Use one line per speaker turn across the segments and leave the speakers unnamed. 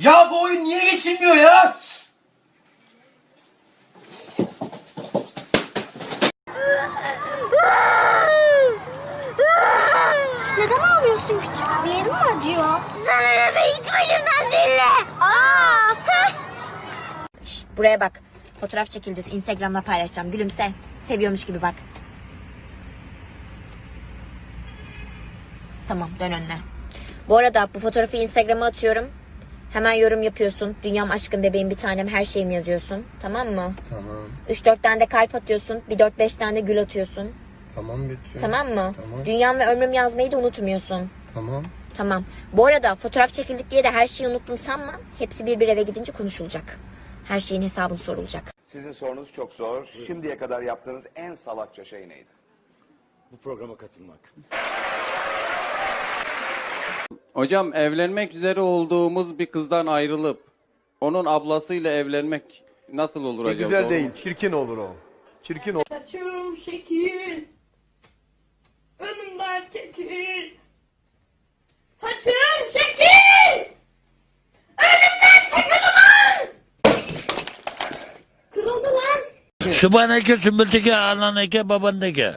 Ya bu oyun niye geçilmiyor ya?
Neden ağlıyorsun küçük? Bir yerin mi acıyor? Sana ne be git başımdan zille. Aa!
Şşt buraya bak. Fotoğraf çekileceğiz. Instagram'da paylaşacağım. Gülümse. Seviyormuş gibi bak. Tamam dön önüne. Bu arada bu fotoğrafı Instagram'a atıyorum. Hemen yorum yapıyorsun. Dünyam aşkım bebeğim bir tanem her şeyim yazıyorsun. Tamam mı?
Tamam.
3-4 tane de kalp atıyorsun. Bir 4-5 tane de gül atıyorsun.
Tamam Betül.
Tamam mı?
Tamam.
Dünyam ve ömrüm yazmayı da unutmuyorsun.
Tamam.
Tamam. Bu arada fotoğraf çekildik diye de her şeyi unuttum sanma. Hepsi bir bir eve gidince konuşulacak. Her şeyin hesabını sorulacak.
Sizin sorunuz çok zor. Şimdiye kadar yaptığınız en salakça şey neydi?
Bu programa katılmak.
Hocam evlenmek üzere olduğumuz bir kızdan ayrılıp onun ablasıyla evlenmek nasıl olur acaba?
Güzel
Doğru
değil,
mu?
çirkin olur o. Çirkin olur.
Saçım şekil. Önümden çekil. Saçım şekil. Önümden çekil ulan. Kırıldı lan.
Sübhaneke sümbülteke ananeke babandeke.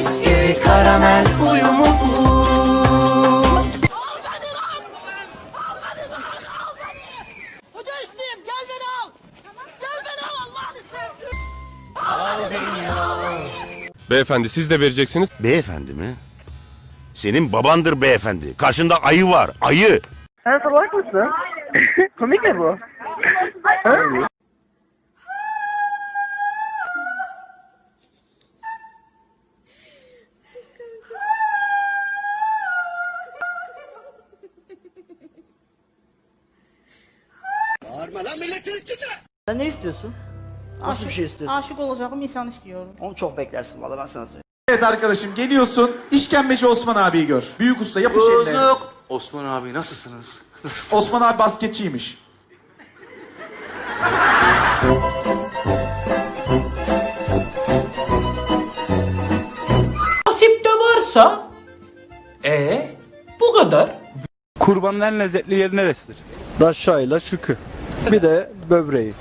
Bisküvi, karamel uyumu
Hoca üstüyüm gel beni al. Gel beni al Allah'ını seversen.
Beyefendi siz de vereceksiniz.
Beyefendi mi? Senin babandır beyefendi. Karşında ayı var, ayı.
Sen salak mısın? Komik mi bu? Ha? Sen ne istiyorsun? Nasıl bir şey istiyorsun?
Aşık olacağım insan istiyorum.
Onu çok beklersin valla ben sana söyleyeyim.
Evet arkadaşım geliyorsun işkembeci Osman abiyi gör. Büyük usta yapış eline.
Osman abi nasılsınız?
Osman abi basketçiymiş. Nasip de varsa. Ee, bu kadar.
Kurbanın en lezzetli yeri neresidir?
Daşşayla şükü. Bir de böbreği.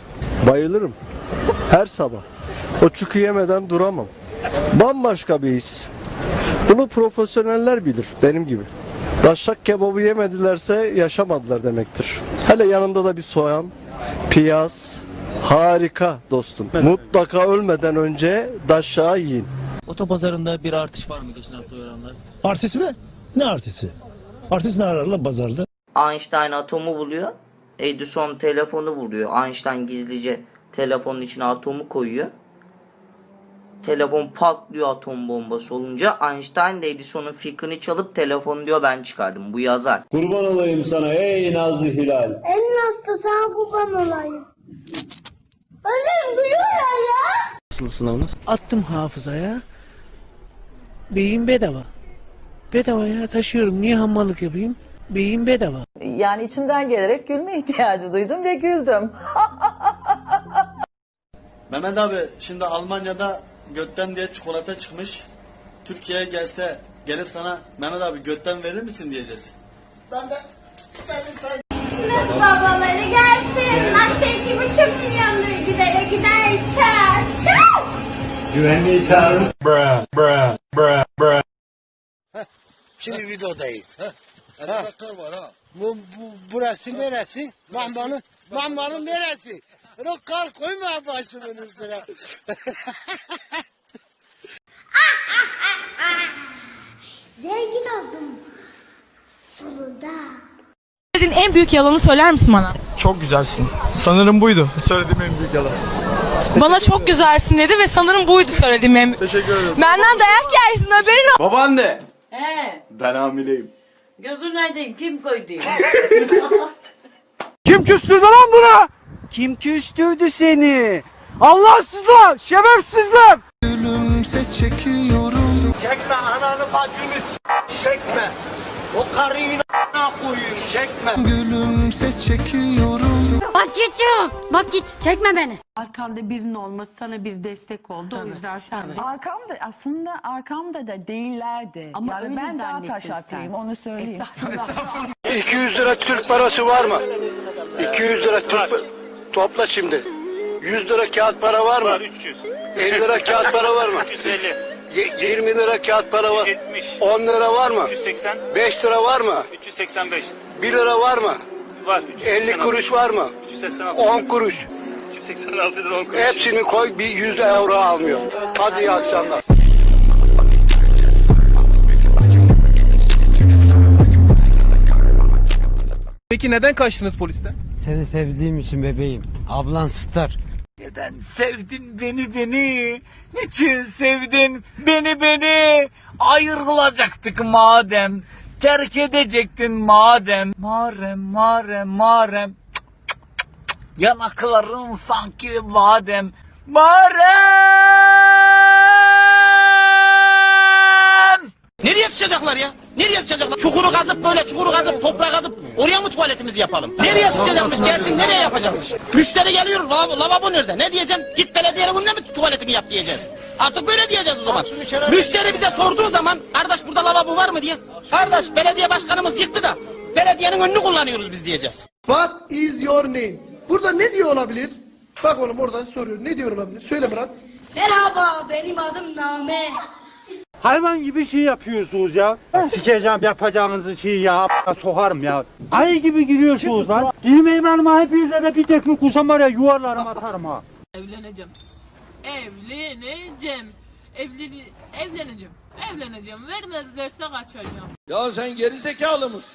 Bayılırım. Her sabah. O çükü yemeden duramam. Bambaşka bir his. Bunu profesyoneller bilir benim gibi. Daşşak kebabı yemedilerse yaşamadılar demektir. Hele yanında da bir soğan, piyaz. Harika dostum. Mutlaka ölmeden önce daşşağı yiyin.
Otopazarında bir artış var mı geçen hafta oranlar?
Artist mi? Ne artisti? Artist ne ararlar pazarda?
Einstein atomu buluyor. Edison telefonu buluyor. Einstein gizlice telefonun içine atomu koyuyor. Telefon patlıyor atom bombası olunca Einstein de Edison'un fikrini çalıp telefonu diyor ben çıkardım. Bu yazar.
Kurban olayım sana ey Nazlı Hilal.
En hasta sana kurban olayım. Ölüm gülüyorlar ya.
Nasıl sınavınız?
Attım hafızaya. Beyin bedava. Bedava ya taşıyorum. Niye hamallık yapayım? Beyin bedava.
Yani içimden gelerek gülme ihtiyacı duydum ve güldüm.
Mehmet abi şimdi Almanya'da götten diye çikolata çıkmış. Türkiye'ye gelse gelip sana Mehmet abi götten verir misin diyeceğiz.
Babaları gelsin. Hatta iki buçuk milyon lira gidere gider içer. Çal.
Şimdi videodayız. Traktör var ha. Bu, bu, burası neresi? Mambanın, mambanın neresi? O kar koyma başımın üstüne.
Zengin oldum. Sonunda.
Söylediğin en büyük yalanı söyler misin bana?
Çok güzelsin. Sanırım buydu. Söylediğim en büyük yalan.
Bana çok güzelsin dedi ve sanırım buydu söylediğim en...
Teşekkür ederim.
Benden dayak yersin haberin ol.
Babaanne.
He.
Ben hamileyim.
Gözün aydın kim koydu?
Kim küstürdü lan buna? Kim küstürdü seni? Allahsızlar, şerefsizler.
Gülümse çekiyorum.
Çekme ananı bacını çekme.
O karıyı koyayım çekme.
Gülümse çekiyorum.
Bak git yok. Bak git. Çekme beni.
Arkanda birinin olması sana bir destek oldu. O yüzden sen
Arkamda aslında arkamda da değillerdi.
Ama
yani ben daha taş atayım onu söyleyeyim.
200 lira Türk parası var mı? 200 lira Türk Topla şimdi. 100 lira kağıt para var mı?
300.
50 lira kağıt para var mı?
350.
Ye- 20 lira kağıt para var.
70.
10 lira var mı?
380.
5 lira var mı?
385.
1 lira var mı?
Var.
50 kuruş var mı?
386.
10 kuruş.
386 lira 10 kuruş.
Hepsini koy bir 100 euro almıyor. Hadi iyi akşamlar.
Peki neden kaçtınız polisten?
Seni sevdiğim için bebeğim. Ablan Star.
Neden sevdin beni beni? Niçin sevdin beni beni? Ayrılacaktık madem. Terk edecektin madem. Marem marem marem. Yanakların sanki badem. Marem!
Nereye sıçacaklar ya? Nereye sıçacaklar? Çukuru kazıp böyle çukuru kazıp toprağı kazıp oraya mı tuvaletimizi yapalım? Nereye sıçacakmış gelsin nereye yapacağız? Müşteri geliyor lavabo, lavabo nerede? Ne diyeceğim? Git belediyenin önüne mi tuvaletini yap diyeceğiz. Artık böyle diyeceğiz o zaman. Müşteri bize sorduğu zaman kardeş burada lavabo var mı diye. Kardeş belediye başkanımız yıktı da belediyenin önünü kullanıyoruz biz diyeceğiz.
What is your name? Burada ne diyor olabilir? Bak oğlum orada soruyor. Ne diyor olabilir? Söyle Murat.
Merhaba benim adım Name.
Hayvan gibi şey yapıyorsunuz ya. Sikeceğim yapacağınızı şeyi ya. Sokarım ya. Ayı gibi giriyorsunuz lan. Girmeyeyim hanıma hepinize de bir tekme kusam var ya yuvarlarım atarım ha.
Evleneceğim. Evleneceğim. Evlen evleneceğim. Evleneceğim. Vermezlerse kaçacağım.
Ya sen geri zekalı mısın?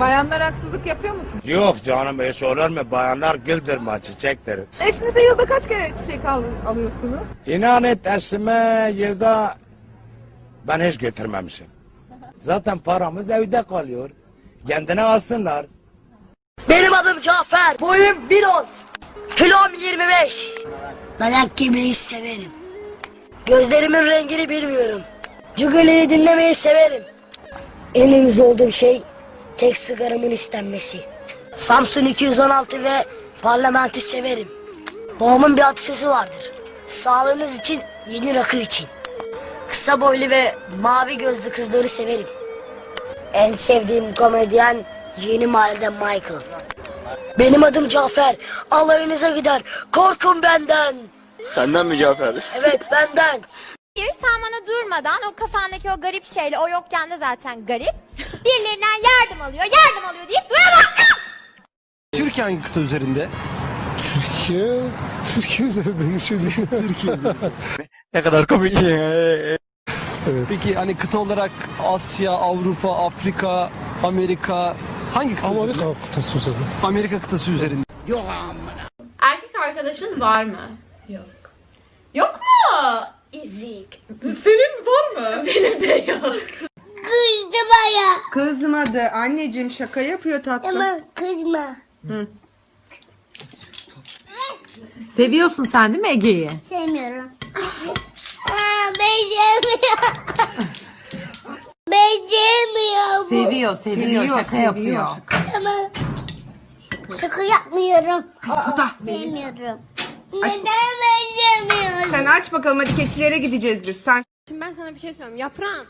Bayanlar haksızlık yapıyor musun?
Yok canım eş olur mu? Bayanlar güldürme çiçekleri.
Eşinize yılda kaç kere çiçek alıyorsunuz?
İnan et eşime yılda ben hiç götürmemişim. Zaten paramız evde kalıyor. Kendine alsınlar.
Benim adım Cafer. Boyum 1.10. Kilom 25. Dayak yemeyi severim. Gözlerimin rengini bilmiyorum. Cugali'yi dinlemeyi severim. En uyuz olduğum şey tek sigaramın istenmesi. Samsun 216 ve parlamenti severim. Babamın bir atasözü vardır. Sağlığınız için yeni rakı için. Kısa boylu ve mavi gözlü kızları severim. En sevdiğim komedyen Yeni Mahallede Michael. Benim adım Cafer. Alayınıza gider. Korkun benden.
Senden mi Cafer?
Evet benden.
Sen bana durmadan o kafandaki o garip şeyle o yokken de zaten garip. Birilerinden yardım alıyor, yardım alıyor deyip duramazsın.
Türkiye hangi kıta üzerinde? Türkiye... Türkiye üzerinde geçiyor. Türkiye üzerinde.
Ne kadar komik.
Peki hani kıta olarak Asya, Avrupa, Afrika, Amerika hangi kıta Amerika kıtası üzerinde. Amerika kıtası üzerinde.
Erkek arkadaşın var mı? Yok. Yok mu? İzik. Senin var mı? Benim de yok. Kızdı baya.
Kızmadı. Anneciğim şaka yapıyor tatlım.
Ama kızma.
Seviyorsun sen değil mi Ege'yi?
Sevmiyorum. Aa, ben sevmiyorum. ben sevmiyorum.
Seviyor, seviyor, şaka yapıyor.
Ama şaka yapmıyorum. Sevmiyorum. Neden ben sevmiyorum?
Sen aç bakalım hadi keçilere gideceğiz biz. Sen
Şimdi ben sana bir şey söyleyeyim. Yaprağım.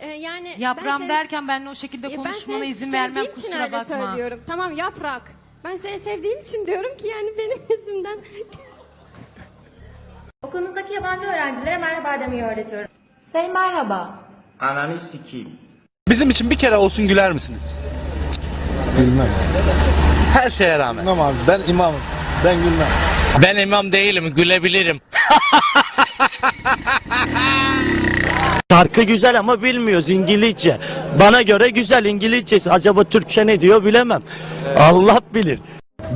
Ee, yani
Yaprağım
ben seni-
derken ben o şekilde
Ya ben
konuşmana
seni
izin vermem
sevdiğim için
kusura
öyle
bakma.
söylüyorum. Tamam yaprak. Ben seni sevdiğim için diyorum ki yani benim yüzümden.
Okulumuzdaki yabancı öğrencilere merhaba demeyi öğretiyorum.
Say merhaba.
Ananı sikeyim.
Bizim için bir kere olsun güler misiniz?
Bilmem.
Her şeye rağmen.
Tamam abi ben imamım. Ben gülmem.
Ben imam değilim gülebilirim.
Şarkı güzel ama bilmiyoruz İngilizce. Bana göre güzel İngilizcesi. Acaba Türkçe ne diyor bilemem. Allah bilir.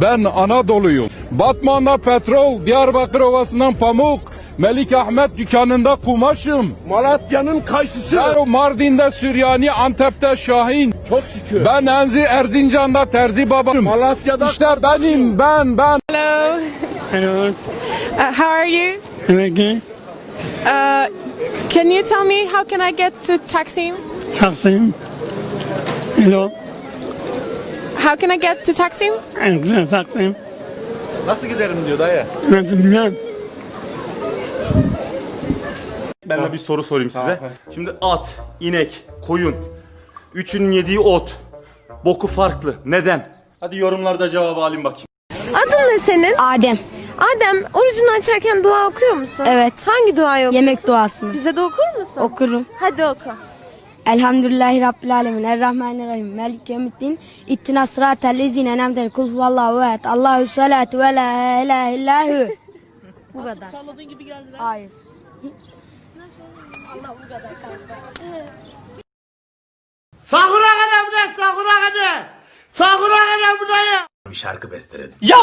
Ben Anadolu'yum. Batman'da petrol, Diyarbakır Ovası'ndan pamuk, Melik Ahmet dükkanında kumaşım. Malatya'nın kayısısı. Ben Mardin'de Süryani, Antep'te Şahin. Çok şükür. Ben Enzi Erzincan'da Terzi babam. Malatya'da İşte benim, ben, ben.
Uh, how are you?
Okay.
Uh, can you tell me how can I get to Taksim?
Taksim.
Hello.
How can I get to Taksim?
Taksim.
Nasıl giderim diyor dayı.
Nasıl bilmem.
Ben de bir soru sorayım size. Şimdi at, inek, koyun. Üçünün yediği ot. Boku farklı. Neden? Hadi yorumlarda cevabı alayım bakayım.
Adın ne senin?
Adem.
Adem, orucunu açarken dua okuyor musun?
Evet.
Hangi duayı okuyorsun?
Yemek duasını.
Bize de okur musun?
Okurum.
Hadi oku.
Elhamdülillahi Rabbil Alemin. Errahmanirrahim. Melik yevmiddin. İttina sıratel lezine enemden. Kul huvallahu ehad. Allahu salatu ve la ilahe illahu. Bu kadar.
Salladığın gibi geldi be.
Hayır.
Sahura kadar burada, sahura kadar. Sahura kadar buradayım.
Bir şarkı besteledim.
Ya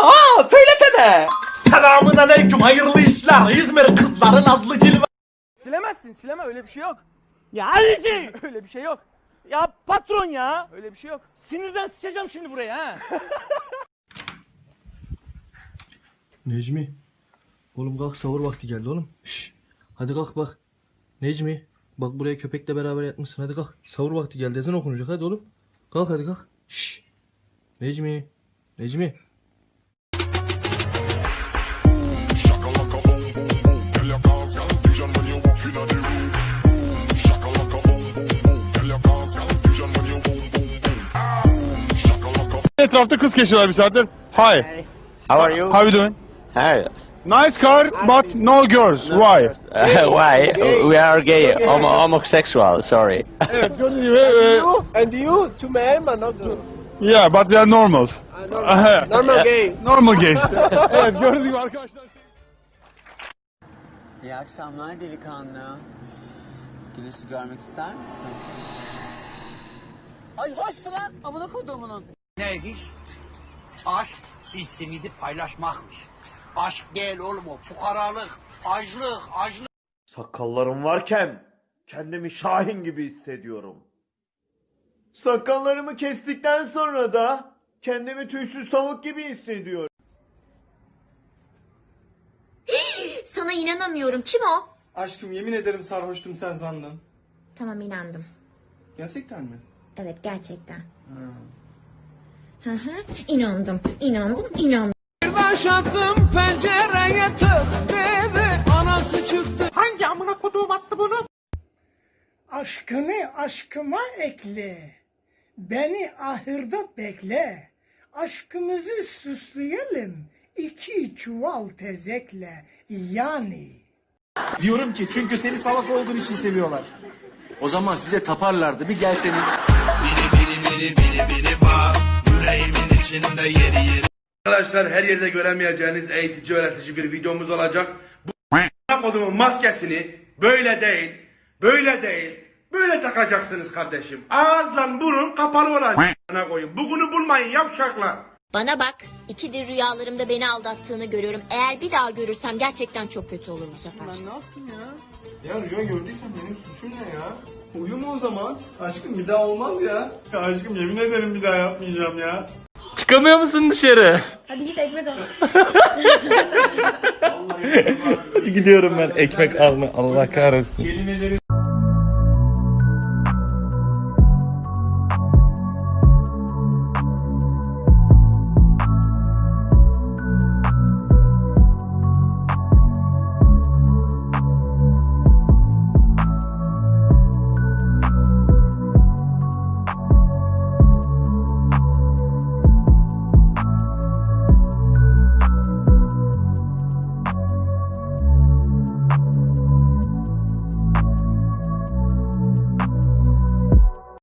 söylesene. Selamun aleyküm hayırlı işler. İzmir kızları nazlı cilve.
Silemezsin. Sileme öyle bir şey yok.
Ya Alici.
Öyle bir şey yok.
Ya patron ya.
Öyle bir şey yok.
Sinirden sıçacağım şimdi buraya ha.
Necmi. Oğlum kalk sahur vakti geldi oğlum. Şş. Hadi kalk bak. Necmi. Bak buraya köpekle beraber yatmışsın. Hadi kalk. Sahur vakti geldi. Ezan okunacak. Hadi oğlum. Kalk hadi kalk. Şş. Necmi. Necmi.
Etrafta kız kesiyorlar bir saattir. Hi.
How are you?
How you doing?
Hi.
Nice car but no girls. Why?
why? We are gay. Homo homosexual. Sorry.
Evet gibi. e,
And you, two men, but not two.
yeah but we are normals.
Normal gay.
Normal gays. evet gördüğünüz gibi arkadaşlar.
İyi akşamlar delikanlı. Güneşi görmek ister misin? Ay hoştu lan amına kodumunun.
Neymiş? Aşk hissini de paylaşmakmış. Aşk değil oğlum o. Fukaralık, açlık, açlık.
Sakallarım varken kendimi Şahin gibi hissediyorum. Sakallarımı kestikten sonra da kendimi tüysüz tavuk gibi hissediyorum.
Sana inanamıyorum. Kim o?
Aşkım yemin ederim sarhoştum sen sandın.
Tamam inandım.
Gerçekten mi?
Evet gerçekten. Hı hı. İnandım, inandım, inandım.
Taş attım pencereye tık dedi. Anası çıktı. Hangi amına koduğum attı bunu?
Aşkını aşkıma ekle. Beni ahırda bekle. Aşkımızı süsleyelim. iki çuval tezekle. Yani.
Diyorum ki çünkü seni salak olduğun için seviyorlar.
O zaman size taparlardı bir gelseniz.
Arkadaşlar her yerde göremeyeceğiniz eğitici öğretici bir videomuz olacak. Bu kodumun maskesini böyle değil, böyle değil, böyle takacaksınız kardeşim. Ağızla burun kapalı olacak. Koyun. Bugünü bulmayın yavşaklar.
Bana bak, ikidir rüyalarımda beni aldattığını görüyorum. Eğer bir daha görürsem gerçekten çok kötü olur bu sefer.
ne yaptım ya? Ya rüya gördüysen benim suçum ne ya? Uyuma o zaman. Aşkım bir daha olmaz ya. ya aşkım yemin ederim bir daha yapmayacağım ya.
Çıkamıyor musun dışarı?
Hadi git ekmek al.
Hadi gidiyorum ben ekmek alma. Allah kahretsin.